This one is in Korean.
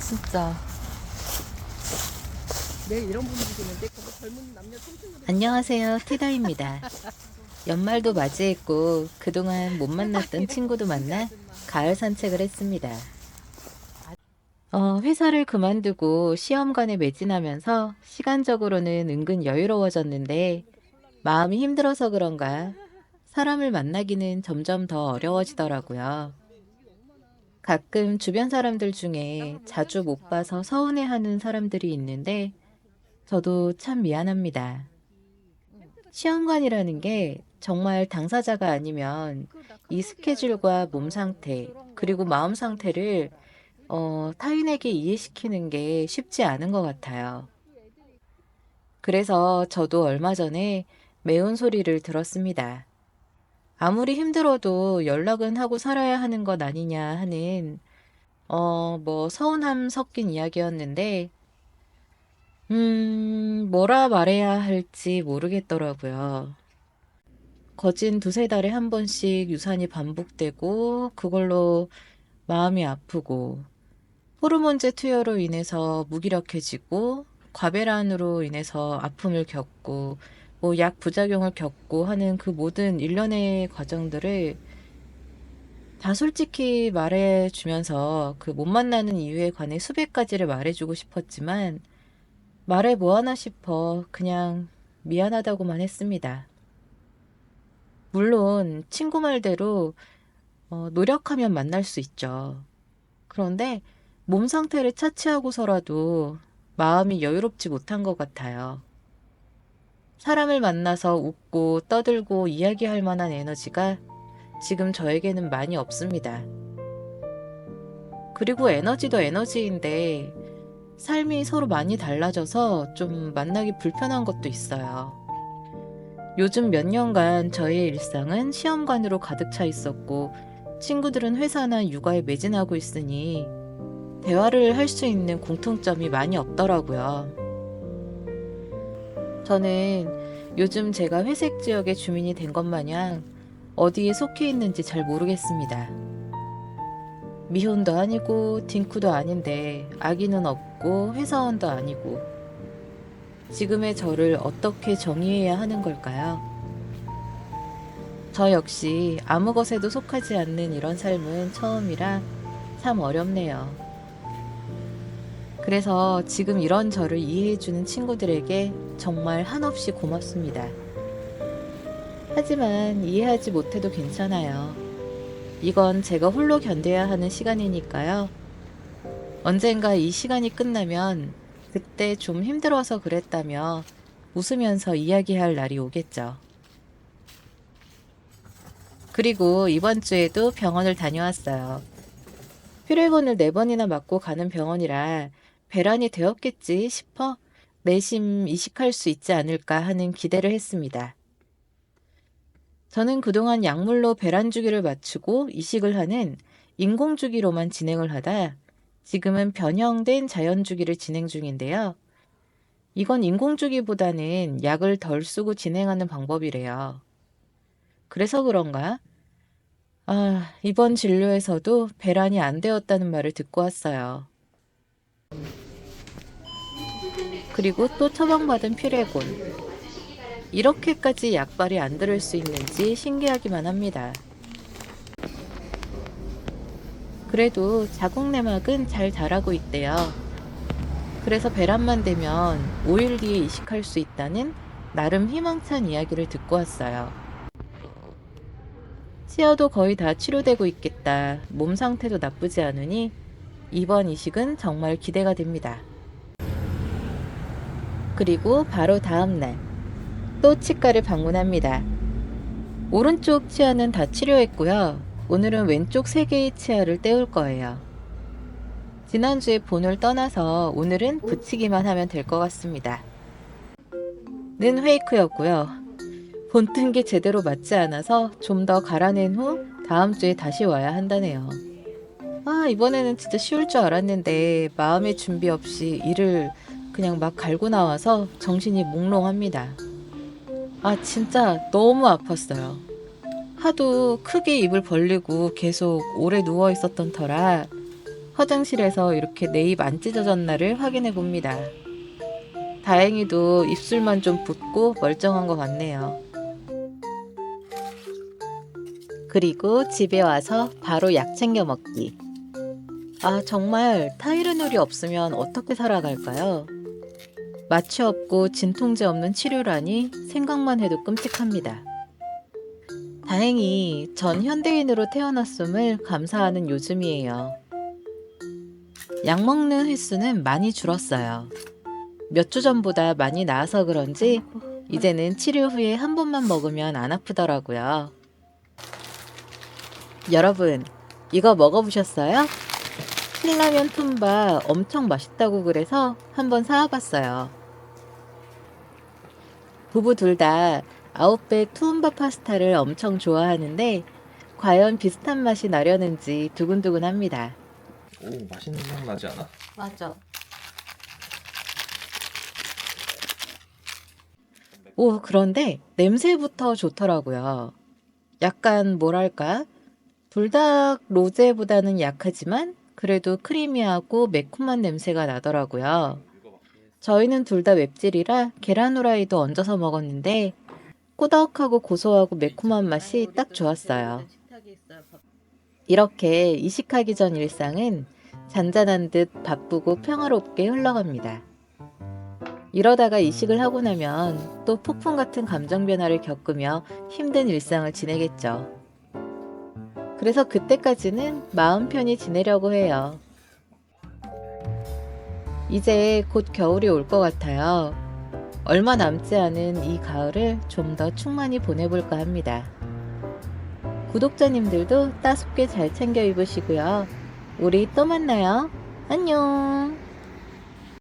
진짜. 내일 이런 분들이 있는데 그 젊은 남녀 청춘들 안녕하세요. 티다입니다. 연말도 맞이했고 그동안 못 만났던 친구도 만나 가을 산책을 했습니다. 어, 회사를 그만두고 시험관에 매진하면서 시간적으로는 은근 여유로워졌는데 마음이 힘들어서 그런가 사람을 만나기는 점점 더 어려워지더라고요. 가끔 주변 사람들 중에 자주 못 봐서 서운해하는 사람들이 있는데 저도 참 미안합니다. 시험관이라는 게 정말 당사자가 아니면 이 스케줄과 몸 상태, 그리고 마음 상태를 어, 타인에게 이해시키는 게 쉽지 않은 것 같아요. 그래서 저도 얼마 전에 매운 소리를 들었습니다. 아무리 힘들어도 연락은 하고 살아야 하는 것 아니냐 하는, 어, 뭐, 서운함 섞인 이야기였는데, 음, 뭐라 말해야 할지 모르겠더라고요. 거진 두세 달에 한 번씩 유산이 반복되고, 그걸로 마음이 아프고, 호르몬제 투여로 인해서 무기력해지고, 과배란으로 인해서 아픔을 겪고, 뭐 약 부작용을 겪고 하는 그 모든 일련의 과정들을 다 솔직히 말해주면서 그 못 만나는 이유에 관해 수백 가지를 말해주고 싶었지만, 말해 뭐하나 싶어 그냥 미안하다고만 했습니다. 물론 친구 말대로 어, 노력하면 만날 수 있죠. 그런데 몸 상태를 차치하고서라도 마음이 여유롭지 못한 것 같아요. 사람을 만나서 웃고 떠들고 이야기할 만한 에너지가 지금 저에게는 많이 없습니다. 그리고 에너지도 에너지인데 삶이 서로 많이 달라져서 좀 만나기 불편한 것도 있어요. 요즘 몇 년간 저의 일상은 시험관으로 가득 차 있었고 친구들은 회사나 육아에 매진하고 있으니 대화를 할 수 있는 공통점이 많이 없더라고요. 저는 요즘 제가 회색 지역의 주민이 된 것 마냥 어디에 속해 있는지 잘 모르겠습니다. 미혼도 아니고 딩크도 아닌데 아기는 없고 회사원도 아니고 지금의 저를 어떻게 정의해야 하는 걸까요? 저 역시 아무 것에도 속하지 않는 이런 삶은 처음이라 참 어렵네요. 그래서 지금 이런 저를 이해해주는 친구들에게 정말 한없이 고맙습니다. 하지만 이해하지 못해도 괜찮아요. 이건 제가 홀로 견뎌야 하는 시간이니까요. 언젠가 이 시간이 끝나면 그때 좀 힘들어서 그랬다며 웃으면서 이야기할 날이 오겠죠. 그리고 이번 주에도 병원을 다녀왔어요. 퓨레곤을 네 번이나 맞고 가는 병원이라 배란이 되었겠지 싶어 내심 이식할 수 있지 않을까 하는 기대를 했습니다. 저는 그동안 약물로 배란 주기를 맞추고 이식을 하는 인공 주기로만 진행을 하다 지금은 변형된 자연 주기를 진행 중인데요. 이건 인공 주기보다는 약을 덜 쓰고 진행하는 방법이래요. 그래서 그런가? 아, 이번 진료에서도 배란이 안 되었다는 말을 듣고 왔어요. 그리고 또 처방받은 퓨레곤. 이렇게까지 약발이 안 들을 수 있는지 신기하기만 합니다. 그래도 자궁 내막은 잘 자라고 있대요. 그래서 배란만 되면 5일 뒤에 이식할 수 있다는 나름 희망찬 이야기를 듣고 왔어요. 치아도 거의 다 치료되고 있겠다. 몸 상태도 나쁘지 않으니 이번 이식은 정말 기대가 됩니다. 그리고 바로 다음 날, 또 치과를 방문합니다. 오른쪽 치아는 다 치료했고요. 오늘은 왼쪽 세 개의 치아를 떼울 거예요. 지난주에 본을 떠나서 오늘은 붙이기만 하면 될 것 같습니다. 는 페이크였고요. 본 뜬 게 제대로 맞지 않아서 좀 더 갈아낸 후 다음 주에 다시 와야 한다네요. 아, 이번에는 진짜 쉬울 줄 알았는데 마음의 준비 없이 일을 그냥 막 갈고 나와서 정신이 몽롱합니다. 아, 진짜 너무 아팠어요. 하도 크게 입을 벌리고 계속 오래 누워 있었던 터라 화장실에서 이렇게 내 입 안 찢어졌나를 확인해 봅니다. 다행히도 입술만 좀 붓고 멀쩡한 것 같네요. 그리고 집에 와서 바로 약 챙겨 먹기. 아, 정말 타이레놀이 없으면 어떻게 살아갈까요? 마취 없고 진통제 없는 치료라니 생각만 해도 끔찍합니다. 다행히 전 현대인으로 태어났음을 감사하는 요즘이에요. 약 먹는 횟수는 많이 줄었어요. 몇 주 전보다 많이 나아서 그런지 이제는 치료 후에 한 번만 먹으면 안 아프더라고요. 여러분, 이거 먹어보셨어요? 신라면 툰바 엄청 맛있다고 그래서 한번 사와봤어요. 부부 둘 다 아웃백 투움바 파스타를 엄청 좋아하는데 과연 비슷한 맛이 나려는지 두근두근합니다. 오 맛있는 향 나지 않아? 맞아. 오, 그런데 냄새부터 좋더라고요. 약간 뭐랄까? 불닭 로제보다는 약하지만 그래도 크리미하고 매콤한 냄새가 나더라고요. 저희는 둘다 맵찔이라 계란 후라이도 얹어서 먹었는데 꾸덕하고 고소하고 매콤한 맛이 딱 좋았어요. 이렇게 이식하기 전 일상은 잔잔한 듯 바쁘고 평화롭게 흘러갑니다. 이러다가 이식을 하고 나면 또 폭풍 같은 감정 변화를 겪으며 힘든 일상을 지내겠죠. 그래서 그때까지는 마음 편히 지내려고 해요. 이제 곧 겨울이 올 것 같아요. 얼마 남지 않은 이 가을을 좀 더 충만히 보내볼까 합니다. 구독자님들도 따숩게 잘 챙겨 입으시고요. 우리 또 만나요. 안녕.